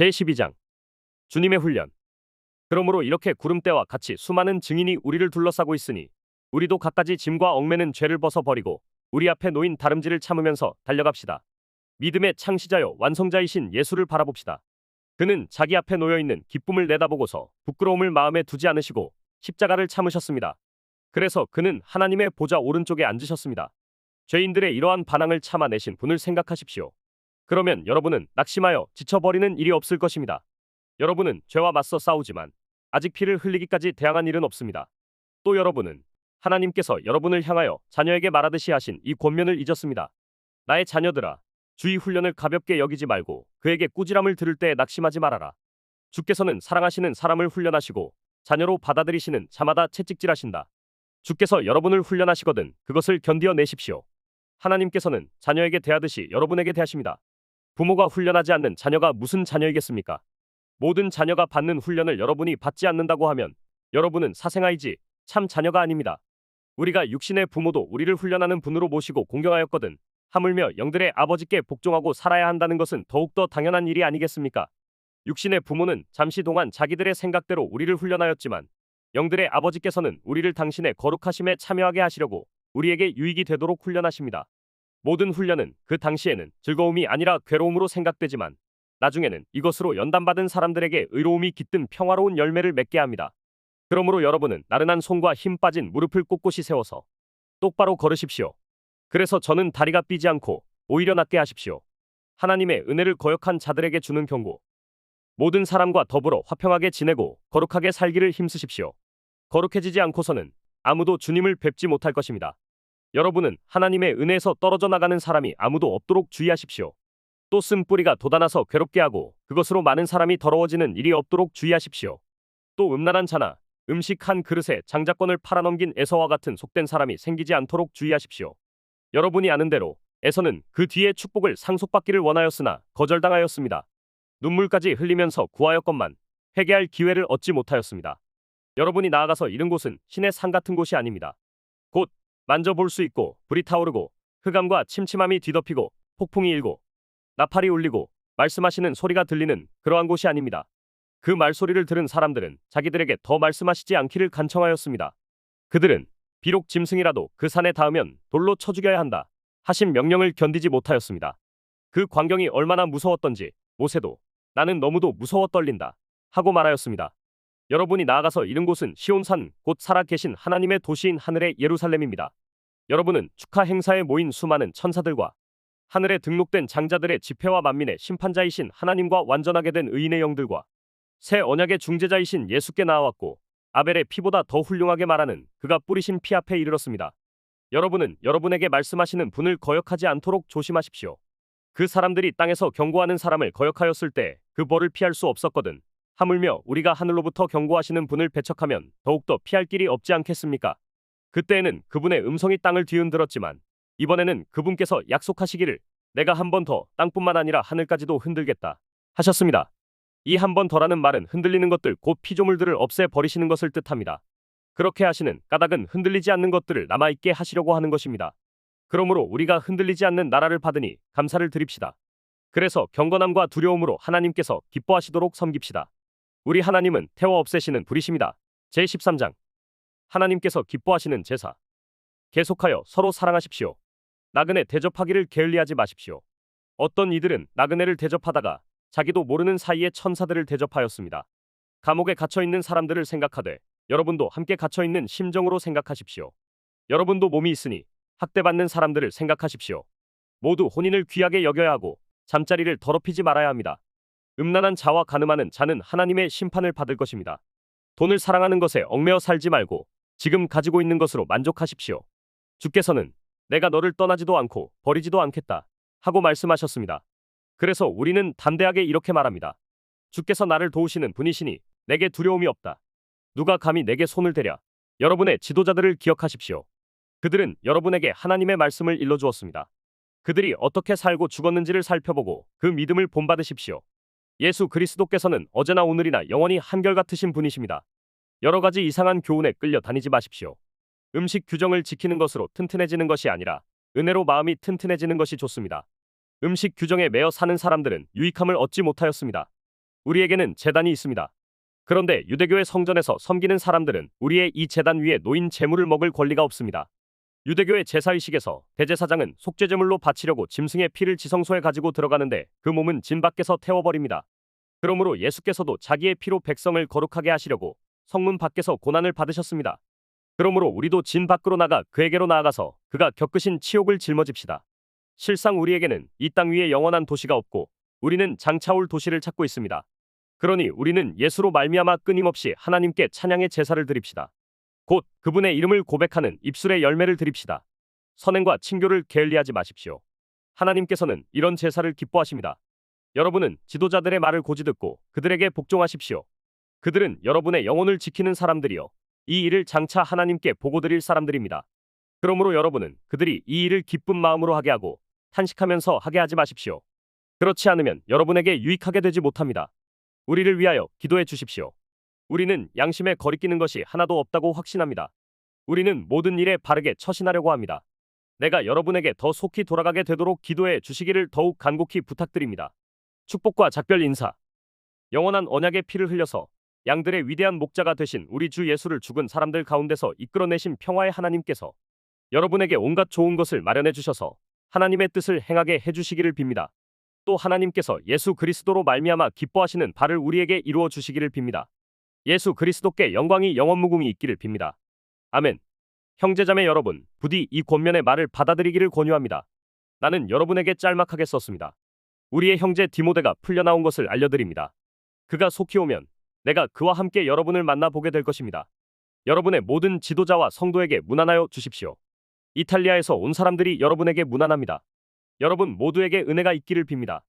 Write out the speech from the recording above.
제12장 주님의 훈련 그러므로 이렇게 구름대와 같이 수많은 증인이 우리를 둘러싸고 있으니 우리도 갖가지 짐과 얽매는 죄를 벗어 버리고 우리 앞에 놓인 다름질을 참으면서 달려갑시다. 믿음의 창시자요 완성자이신 예수를 바라봅시다. 그는 자기 앞에 놓여 있는 기쁨을 내다보고서 부끄러움을 마음에 두지 않으시고 십자가를 참으셨습니다. 그래서 그는 하나님의 보좌 오른쪽에 앉으셨습니다. 죄인들의 이러한 반항을 참아내신 분을 생각하십시오. 그러면 여러분은 낙심하여 지쳐버리는 일이 없을 것입니다. 여러분은 죄와 맞서 싸우지만 아직 피를 흘리기까지 대항한 일은 없습니다. 또 여러분은 하나님께서 여러분을 향하여 자녀에게 말하듯이 하신 이 권면을 잊었습니다. 나의 자녀들아, 주의 훈련을 가볍게 여기지 말고 그에게 꾸지람을 들을 때 낙심하지 말아라. 주께서는 사랑하시는 사람을 훈련하시고 자녀로 받아들이시는 자마다 채찍질하신다. 주께서 여러분을 훈련하시거든 그것을 견디어 내십시오. 하나님께서는 자녀에게 대하듯이 여러분에게 대하십니다. 부모가 훈련하지 않는 자녀가 무슨 자녀이겠습니까? 모든 자녀가 받는 훈련을 여러분이 받지 않는다고 하면 여러분은 사생아이지 참 자녀가 아닙니다. 우리가 육신의 부모도 우리를 훈련하는 분으로 모시고 공경하였거든. 하물며 영들의 아버지께 복종하고 살아야 한다는 것은 더욱더 당연한 일이 아니겠습니까? 육신의 부모는 잠시 동안 자기들의 생각대로 우리를 훈련하였지만 영들의 아버지께서는 우리를 당신의 거룩하심에 참여하게 하시려고 우리에게 유익이 되도록 훈련하십니다. 모든 훈련은 그 당시에는 즐거움이 아니라 괴로움으로 생각되지만 나중에는 이것으로 연단받은 사람들에게 의로움이 깃든 평화로운 열매를 맺게 합니다. 그러므로 여러분은 나른한 손과 힘 빠진 무릎을 꼿꼿이 세워서 똑바로 걸으십시오. 그래서 저는 다리가 삐지 않고 오히려 낫게 하십시오. 하나님의 은혜를 거역한 자들에게 주는 경고. 모든 사람과 더불어 화평하게 지내고 거룩하게 살기를 힘쓰십시오. 거룩해지지 않고서는 아무도 주님을 뵙지 못할 것입니다. 여러분은 하나님의 은혜에서 떨어져 나가는 사람이 아무도 없도록 주의하십시오. 또 쓴뿌리가 돋아나서 괴롭게 하고 그것으로 많은 사람이 더러워지는 일이 없도록 주의하십시오. 또 음란한 자나 음식 한 그릇에 장자권을 팔아넘긴 에서와 같은 속된 사람이 생기지 않도록 주의하십시오. 여러분이 아는 대로 에서는 그 뒤에 축복을 상속받기를 원하였으나 거절당하였습니다. 눈물까지 흘리면서 구하였건만 회개할 기회를 얻지 못하였습니다. 여러분이 나아가서 이른 곳은 신의 산 같은 곳이 아닙니다. 곧 만져볼 수 있고 불이 타오르고 흑암과 침침함이 뒤덮이고 폭풍이 일고 나팔이 울리고 말씀하시는 소리가 들리는 그러한 곳이 아닙니다. 그 말소리를 들은 사람들은 자기들에게 더 말씀하시지 않기를 간청하였습니다. 그들은 비록 짐승이라도 그 산에 닿으면 돌로 쳐 죽여야 한다 하신 명령을 견디지 못하였습니다. 그 광경이 얼마나 무서웠던지 모세도 나는 너무도 무서워 떨린다 하고 말하였습니다. 여러분이 나아가서 이른 곳은 시온산 곧 살아 계신 하나님의 도시인 하늘의 예루살렘입니다. 여러분은 축하 행사에 모인 수많은 천사들과 하늘에 등록된 장자들의 집회와 만민의 심판자이신 하나님과 완전하게 된 의인의 영들과 새 언약의 중재자이신 예수께 나아왔고 아벨의 피보다 더 훌륭하게 말하는 그가 뿌리신 피 앞에 이르렀습니다. 여러분은 여러분에게 말씀하시는 분을 거역하지 않도록 조심하십시오. 그 사람들이 땅에서 경고하는 사람을 거역하였을 때 그 벌을 피할 수 없었거든. 하물며 우리가 하늘로부터 경고하시는 분을 배척하면 더욱더 피할 길이 없지 않겠습니까? 그때에는 그분의 음성이 땅을 뒤흔들었지만 이번에는 그분께서 약속하시기를 내가 한 번 더 땅뿐만 아니라 하늘까지도 흔들겠다 하셨습니다. 이 한 번 더라는 말은 흔들리는 것들 곧 피조물들을 없애 버리시는 것을 뜻합니다. 그렇게 하시는 까닭은 흔들리지 않는 것들을 남아있게 하시려고 하는 것입니다. 그러므로 우리가 흔들리지 않는 나라를 받으니 감사를 드립시다. 그래서 경건함과 두려움으로 하나님께서 기뻐하시도록 섬깁시다. 우리 하나님은 태워 없애시는 불이십니다. 제13장 하나님께서 기뻐하시는 제사 계속하여 서로 사랑하십시오. 나그네 대접하기를 게을리하지 마십시오. 어떤 이들은 나그네를 대접하다가 자기도 모르는 사이에 천사들을 대접하였습니다. 감옥에 갇혀 있는 사람들을 생각하되 여러분도 함께 갇혀 있는 심정으로 생각하십시오. 여러분도 몸이 있으니 학대받는 사람들을 생각하십시오. 모두 혼인을 귀하게 여겨야 하고 잠자리를 더럽히지 말아야 합니다. 음란한 자와 가늠하는 자는 하나님의 심판을 받을 것입니다. 돈을 사랑하는 것에 얽매여 살지 말고 지금 가지고 있는 것으로 만족하십시오. 주께서는 내가 너를 떠나지도 않고 버리지도 않겠다 하고 말씀하셨습니다. 그래서 우리는 담대하게 이렇게 말합니다. 주께서 나를 도우시는 분이시니 내게 두려움이 없다. 누가 감히 내게 손을 대랴. 여러분의 지도자들을 기억하십시오. 그들은 여러분에게 하나님의 말씀을 일러주었습니다. 그들이 어떻게 살고 죽었는지를 살펴보고 그 믿음을 본받으십시오. 예수 그리스도께서는 어제나 오늘이나 영원히 한결같으신 분이십니다. 여러 가지 이상한 교훈에 끌려 다니지 마십시오. 음식 규정을 지키는 것으로 튼튼해지는 것이 아니라 은혜로 마음이 튼튼해지는 것이 좋습니다. 음식 규정에 매여 사는 사람들은 유익함을 얻지 못하였습니다. 우리에게는 재단이 있습니다. 그런데 유대교의 성전에서 섬기는 사람들은 우리의 이 재단 위에 놓인 재물을 먹을 권리가 없습니다. 유대교의 제사의식에서 대제사장은 속죄제물로 바치려고 짐승의 피를 지성소에 가지고 들어가는데 그 몸은 진 밖에서 태워버립니다. 그러므로 예수께서도 자기의 피로 백성을 거룩하게 하시려고 성문 밖에서 고난을 받으셨습니다. 그러므로 우리도 진 밖으로 나가 그에게로 나아가서 그가 겪으신 치욕을 짊어집시다. 실상 우리에게는 이 땅 위에 영원한 도시가 없고 우리는 장차올 도시를 찾고 있습니다. 그러니 우리는 예수로 말미암아 끊임없이 하나님께 찬양의 제사를 드립시다. 곧 그분의 이름을 고백하는 입술의 열매를 드립시다. 선행과 친교를 게을리하지 마십시오. 하나님께서는 이런 제사를 기뻐하십니다. 여러분은 지도자들의 말을 고지 듣고 그들에게 복종하십시오. 그들은 여러분의 영혼을 지키는 사람들이요. 이 일을 장차 하나님께 보고 드릴 사람들입니다. 그러므로 여러분은 그들이 이 일을 기쁜 마음으로 하게 하고 탄식하면서 하게 하지 마십시오. 그렇지 않으면 여러분에게 유익하게 되지 못합니다. 우리를 위하여 기도해 주십시오. 우리는 양심에 거리끼는 것이 하나도 없다고 확신합니다. 우리는 모든 일에 바르게 처신하려고 합니다. 내가 여러분에게 더 속히 돌아가게 되도록 기도해 주시기를 더욱 간곡히 부탁드립니다. 축복과 작별 인사. 영원한 언약의 피를 흘려서 양들의 위대한 목자가 되신 우리 주 예수를 죽은 사람들 가운데서 이끌어내신 평화의 하나님께서 여러분에게 온갖 좋은 것을 마련해 주셔서 하나님의 뜻을 행하게 해 주시기를 빕니다. 또 하나님께서 예수 그리스도로 말미암아 기뻐하시는 바를 우리에게 이루어 주시기를 빕니다. 예수 그리스도께 영광이 영원무궁히 있기를 빕니다. 아멘. 형제자매 여러분, 부디 이 권면의 말을 받아들이기를 권유합니다. 나는 여러분에게 짤막하게 썼습니다. 우리의 형제 디모데가 풀려나온 것을 알려드립니다. 그가 속히 오면 내가 그와 함께 여러분을 만나보게 될 것입니다. 여러분의 모든 지도자와 성도에게 문안하여 주십시오. 이탈리아에서 온 사람들이 여러분에게 문안합니다. 여러분 모두에게 은혜가 있기를 빕니다.